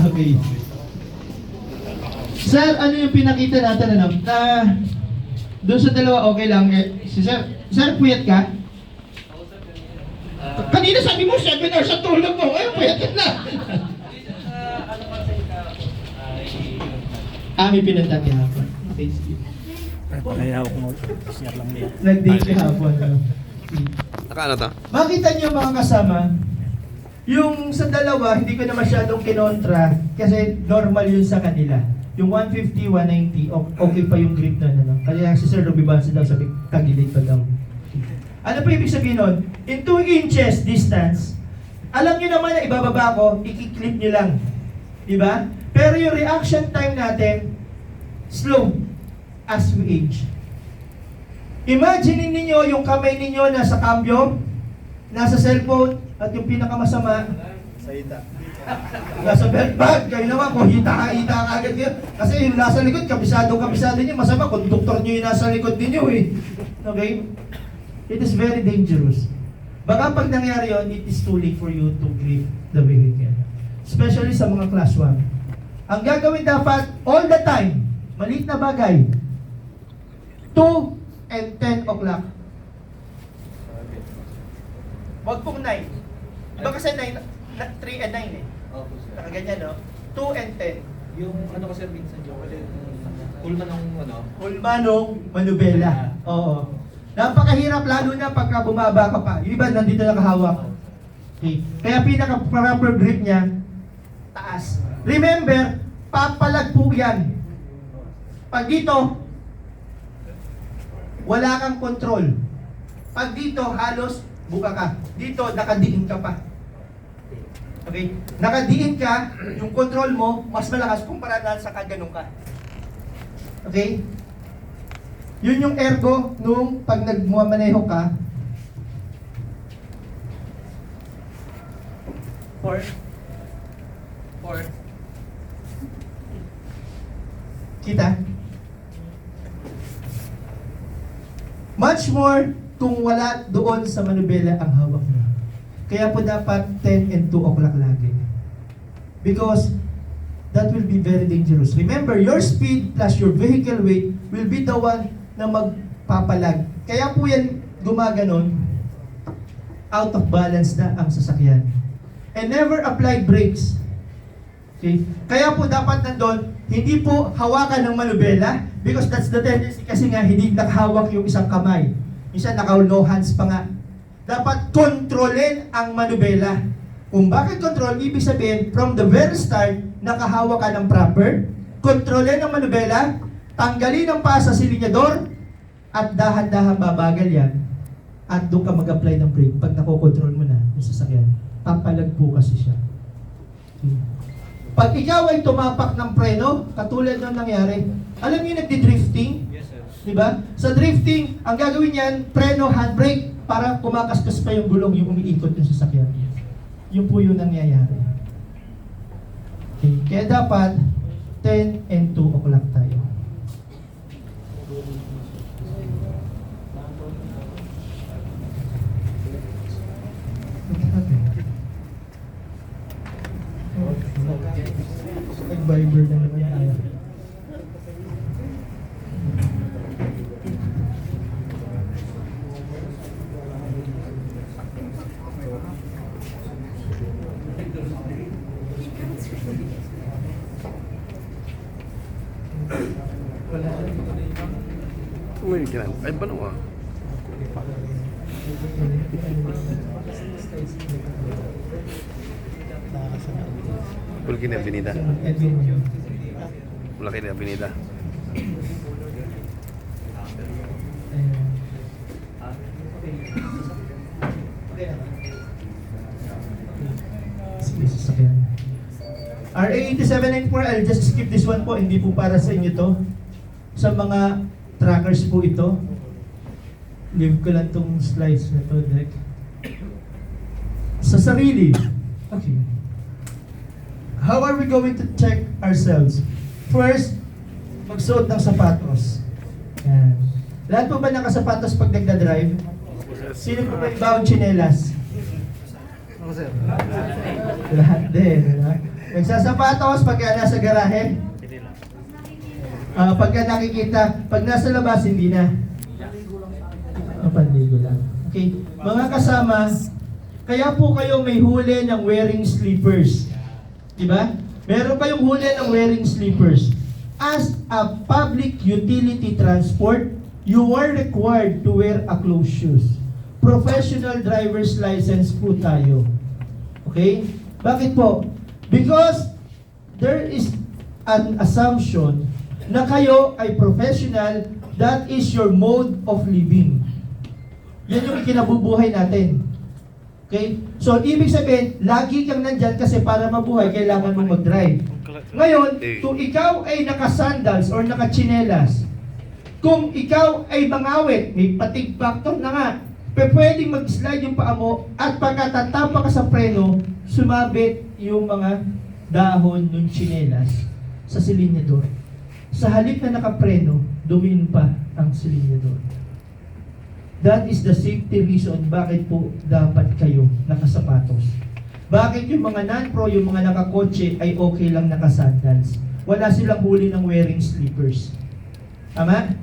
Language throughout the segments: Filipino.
Okay. Sir, ano yung pinakita natin ano? Na doon sa dalawa okay lang eh. Si Sir, Sir, puyat ka? Kanina sabi mo 7 hours sa tulog mo. Ngayon puyat ka na. ah, may pinuntan kahapon. Okay, sige. Kaya ako mag-share lang din. Nag-date kahapon. Ano? Naka ano to? Makita niyo mga kasama, yung sa dalawa, hindi ko na masyadong kinontra kasi normal yun sa kanila. Yung 150, 190, o- okay pa yung grip na ano. Kaya si Sir Ruby Bansi daw sabi, tagilid pa daw. Ano pa ibig sabihin nun? In 2 inches distance, alam niyo naman na ibababa ko, ikiklip niyo lang. Di ba? Pero yung reaction time natin, slow as we age. Imagine ninyo yung kamay ninyo nasa cambio, nasa cellphone, at yung pinakamasama, Sa ita. nasa belt bag. Kayo naman, kung hita ka, hita agad yun. Kasi yung nasa likod, kabisado, kabisado nyo. Masama, konduktor nyo yung nasa likod ninyo eh. Okay? It is very dangerous. Baka pag nangyari yun, it is too late for you to grip the vehicle. Especially sa mga class 1. Ang gagawin dapat, all the time, maliit na bagay, 2 and 10 o'clock. Huwag pong 9. Iba kasi 9, 3 and 9 eh. Opo, sir. Nakaganyan, no? 2 and 10. Yung ano ko sir, minsan yung kulma ng ano, Ulmanong Manubela. Oo. Napakahirap lalo na pagka bumaba ka pa. Yung iba nandito nakahawak. Okay. Kaya pinaka-proper grip niya, taas. Remember, papalag po yan. Pag dito, wala kang control. Pag dito, halos buka ka. Dito, nakadiin ka pa. Okay? Nakadiin ka, yung control mo, mas malakas kumpara na sa kaganon ka. Okay? Yun yung ergo nung pag nagmamaneho ka. Four. Four. Kita? Much more kung wala doon sa manubela ang hawak mo. Kaya po dapat 10 and 2 o'clock lagi. Because that will be very dangerous. Remember, your speed plus your vehicle weight will be the one na magpapalag. Kaya po yan gumaganon, out of balance na ang sasakyan. And never apply brakes. Okay? Kaya po dapat nandun, hindi po hawakan ng manubela because that's the tendency kasi nga hindi nakahawak yung isang kamay. Minsan naka no hands pa nga. Dapat kontrolin ang manubela. Kung bakit control, ibig sabihin, from the very start, nakahawak ka ng proper, kontrolin ang manubela, tanggalin ang paa sa silinyador, at dahan-dahan babagal yan, at doon ka mag-apply ng brake pag nakokontrol mo na yung sasakyan. Papalag po kasi siya. Okay. Pag ikaw ay tumapak ng preno, katulad ng nangyari, alam niyo nagdi-drifting? yes sir. Di ba? Sa drifting, ang gagawin niyan, preno, handbrake, para kumakaskas pa yung gulong, yung umiikot yung sasakyan. Yun po yung nangyayari. Okay. Kaya dapat, 10 and 2 o'clock tayo. Nag-viber na naman tayo. Wala. Uy, kailan? Ay, ba naman? Pulki na yun. Malaki na sasakyan. RA 8794, I'll just skip this one po, hindi po para sa inyo to. Sa mga trackers po ito. Leave ko lang tong slides na to, Direk. Sa sarili. Okay. How are we going to check ourselves? First, magsuot ng sapatos. Yan. Lahat po ba nakasapatos pag nagda-drive? Sino po may bound chinelas? Lahat din. Nagsasapatos pagka nasa garahe. Ah, pagka nakikita, pag nasa labas, hindi na. Panligo lang. Okay. Mga kasama, kaya po kayo may huli ng wearing slippers. Diba? Meron kayong huli ng wearing slippers. As a public utility transport, you are required to wear a closed shoes. Professional driver's license po tayo. Okay? Bakit po? Because there is an assumption na kayo ay professional, that is your mode of living. Yan yung ikinabubuhay natin. Okay? So, ibig sabihin, lagi kang nandyan kasi para mabuhay, kailangan mo mag-drive. Ngayon, kung ikaw ay naka-sandals or naka-chinelas, kung ikaw ay mangawit, may patig factor na nga, pwedeng mag-slide yung paa mo at pagkatatapa ka sa preno, sumabit yung mga dahon ng chinelas sa silinyador. Sa halip na nakapreno, dumin pa ang silinyador. That is the safety reason bakit po dapat kayo nakasapatos. Bakit yung mga non-pro, yung mga nakakotse ay okay lang nakasandals? Wala silang huli ng wearing slippers. Tama?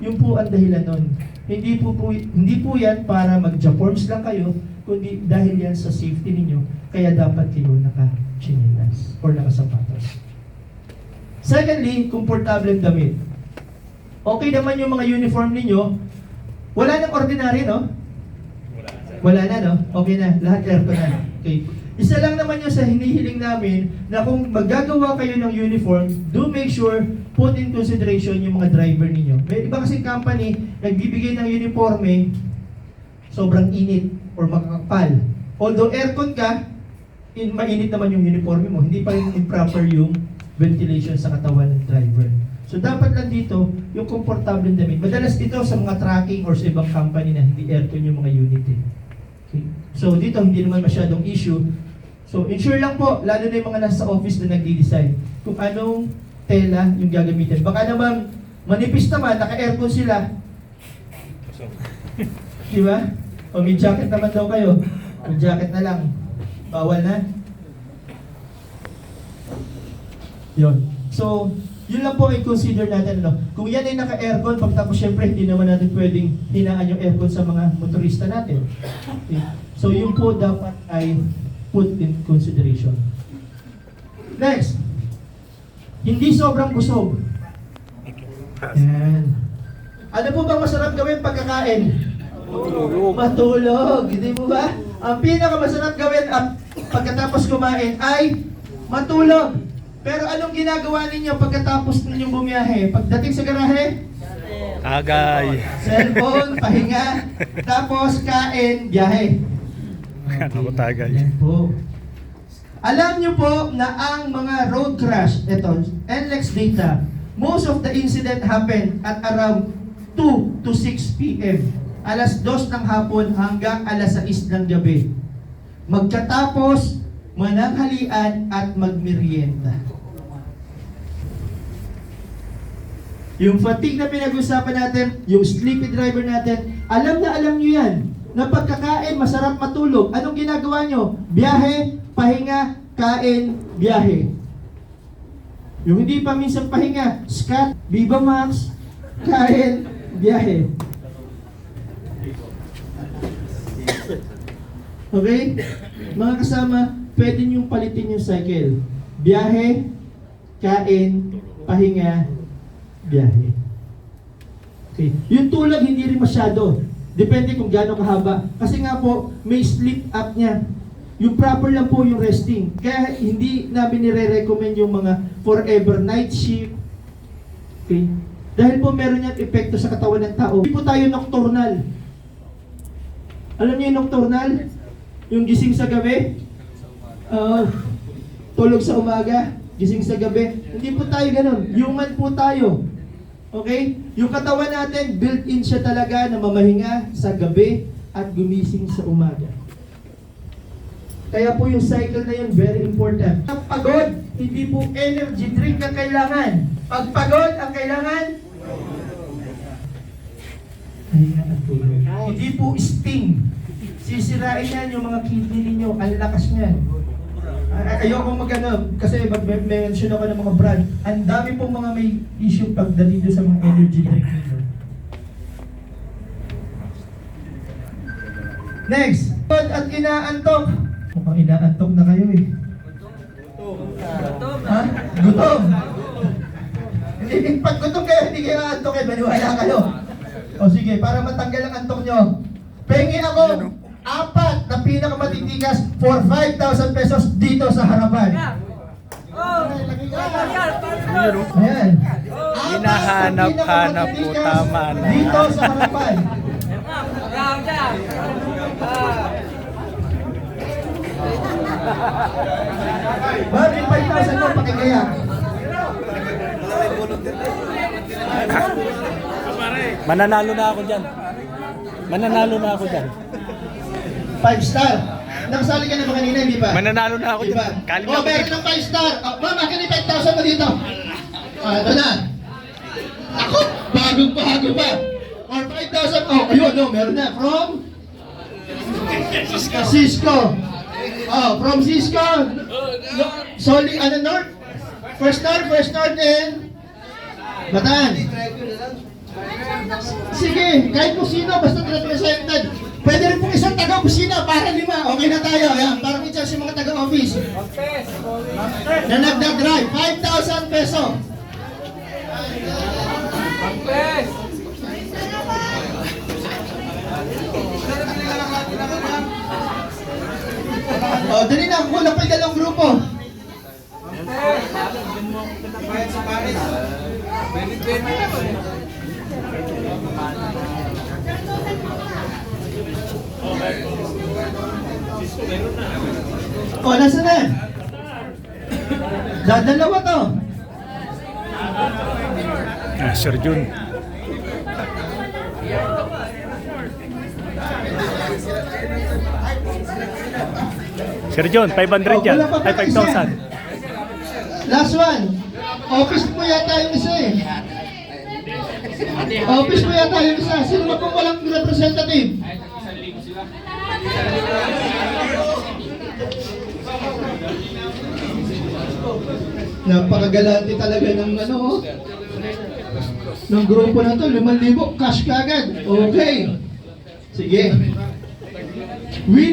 Yung po ang dahilan nun. Hindi po, po, hindi po yan para mag-jaforms lang kayo, kundi dahil yan sa safety ninyo, kaya dapat kayo naka-chinelas or nakasapatos. Secondly, komportable damit. Okay naman yung mga uniform ninyo. Wala nang ordinary, no? Wala na, no? Okay na. Lahat aircon na. Okay. Isa lang naman yung sa hinihiling namin na kung maggagawa kayo ng uniform, do make sure put in consideration yung mga driver ninyo. May iba kasi company nagbibigay ng uniforme sobrang init or makakapal. Although aircon ka, in mainit naman yung uniforme mo, hindi pa rin improper yung ventilation sa katawan ng driver. So dapat lang dito, yung komportable damit. Madalas dito sa mga tracking or sa ibang company na hindi aircon yung mga unit eh. Okay. So dito hindi naman masyadong issue. So ensure lang po, lalo na yung mga nasa office na nagdi-design, kung anong tela yung gagamitin. Baka naman manipis naman, naka-aircon sila. Di ba? O may jacket naman daw kayo. May jacket na lang. Bawal na. Yun. So, yun lang po i-consider natin. Ano. Kung yan ay naka-aircon, pagtapos syempre hindi naman natin pwedeng hinaan yung aircon sa mga motorista natin. Okay. So, yun po dapat ay put in consideration. Next. Hindi sobrang busog. Yan. Ano po bang masarap gawin pagkakain? Matulog. Matulog. Hindi mo ba? Ang pinakamasarap gawin at pagkatapos kumain ay matulog. Pero anong ginagawa ninyo pagkatapos ninyong bumiyahe? Pagdating sa garahe, Agay. cellphone, pahinga, tapos kain, biyahe. Ano tagay? Yan po. Alam nyo po na ang mga road crash, ito, NLEX data, most of the incident happened at around 2 to 6 p.m. Alas 2 ng hapon hanggang alas 6 ng gabi. Magkatapos, mananghalian at magmerienda. Yung fatigue na pinag-usapan natin, yung sleepy driver natin, alam na alam nyo yan. Na pagkakain, masarap matulog. Anong ginagawa nyo? Biyahe, pahinga, kain, biyahe. Yung hindi pa minsan pahinga, scat, Viva Max, kain, biyahe. Okay? Mga kasama, pwede niyong palitin yung cycle. Biyahe, kain, pahinga, biyahe. Okay. Yung tulog hindi rin masyado. Depende kung gaano kahaba. Kasi nga po, may sleep up niya. Yung proper lang po yung resting. Kaya hindi namin nire-recommend yung mga forever night shift. Okay? Dahil po meron yan epekto sa katawan ng tao. Hindi po tayo nocturnal. Alam niyo yung nocturnal? Yung gising sa gabi? Oo. tulog sa umaga, gising sa gabi. Hindi po tayo ganun. Human po tayo. Okay? Yung katawan natin, built-in siya talaga na mamahinga sa gabi at gumising sa umaga. Kaya po yung cycle na yun, very important. Ang pagod, hindi po energy drink ang kailangan. Pag pagod ang kailangan, pahinga at tulog. Hindi po sting. Sisirain yan yung mga kidney ninyo. Ang lakas niyan. Ayoko mag ano, kasi mag-mention ako ng mga brand. Ang dami pong mga may issue pagdating doon sa mga energy drink ninyo. Next, pag at inaantok. Mukhang inaantok na kayo eh. Ha? Gutom. Hindi, pag gutom kayo, hindi kayo aantok eh, maniwala kayo. O sige, para matanggal ang antok nyo, pengi ako apat na pinakamatitigas for 5,000 pesos dito sa harapan. Ayan. Apat na Hinahanap-hanap po, tama na. Dito sa harapan. Bakit 5,000 mo pakigaya? Mananalo na ako dyan. Mananalo na ako dyan. 5 star. Nakasali ka na ba kanina, hindi ba? Mananalo na ako Di ba? dyan. Kaling Oh, ako meron ng 5 star. Oh, ma'am, akin yung 5,000 mo dito. Ah, ito na. Ako, bagong bago pa. Or 5,000. Oh, ayun, no, meron na. From? Cisco. Oh, from Cisco. No, Soli, ano, North? First North, First North, and Bataan. Sige, kahit po sino, basta represented. Pwede rin pong isang taga-opisina para lima. Okay na tayo. Ayan, para may chance yung mga taga-office. Na nagdadrive. 5,000 peso. O, oh, dali na. Kulang pa yung dalawang grupo. O, Oh, nasa na? Dadalawa to. Ah, Sir Jun. Sir John, 500 yan. Oh, Ay, pa 5,000. Last one. Office mo yata yung isa eh. Office mo yata yung isa. Sino ba pong walang representative? Napakagalante talaga ng ano ng grupo na to, 5,000 cash kagad. Okay. Sige. Win